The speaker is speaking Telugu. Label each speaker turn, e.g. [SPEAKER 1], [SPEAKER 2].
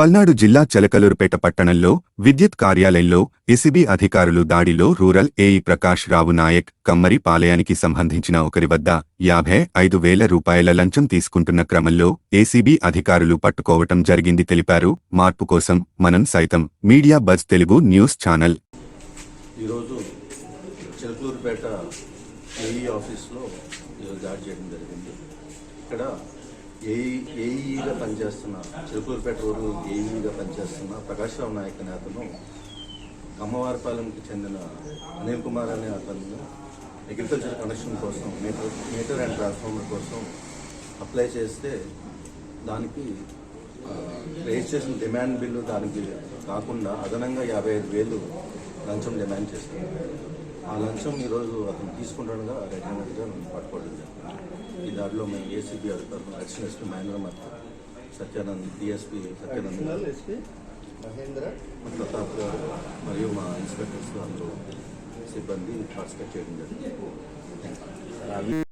[SPEAKER 1] పల్నాడు జిల్లా చెలకలూరుపేట పట్టణంలో విద్యుత్ కార్యాలయంలో ఎసిబి అధికారులు దాడిలో రూరల్ ఏఈ ప్రకాష్ రావు నాయక్ కమ్మరి పాలయానికి సంబంధించిన ఒకరి వద్ద యాభై ఐదు వేల రూపాయల లంచం తీసుకుంటున్న క్రమంలో ఏసీబీ అధికారులు పట్టుకోవటం జరిగింది తెలిపారు. మార్పు కోసం మనం సైతం media buzz Telugu news channel.
[SPEAKER 2] ఈరోజు ఏఈ ఆఫీస్లో దాడి చేయడం జరిగింది. ఇక్కడ ఏఈ ఏఈగా పనిచేస్తున్న చిలకలూరుపేట రూరల్ ఏఈగా పనిచేస్తున్న ప్రకాశ్రావు నాయక్ అనే అతను అమ్మవారిపాలెంకి చెందిన అనిల్ కుమార్ అనే అతను అగ్రికల్చర్ కనెక్షన్ కోసం మీటర్ మీటర్ అండ్ ట్రాన్స్ఫార్మర్ కోసం అప్లై చేస్తే దానికి రిజిస్ట్రేషన్ రేజ్ చేసిన డిమాండ్ బిల్లు దానికి కాకుండా అదనంగా యాభై ఐదు వేలు లంచం డిమాండ్ చేస్తుంది ఆ లంచం ఈరోజు అతను తీసుకుంటుండగా రెడ్ హ్యాండెడ్గా పట్టుకోవడం జరిగింది. దాడిలో మేము ఏసీబీ అధికారులు అడిషనల్ ఎస్పీ మహేంద్ర మత్ సత్యానంద్ డిఎస్పీ సత్యానంద్ గారు మా ప్రతాప్ గారు మరియు మా ఇన్స్పెక్టర్స్ అందరూ సిబ్బంది పార్టిసిపేట్ చేయడం జరిగింది థ్యాంక్ యూ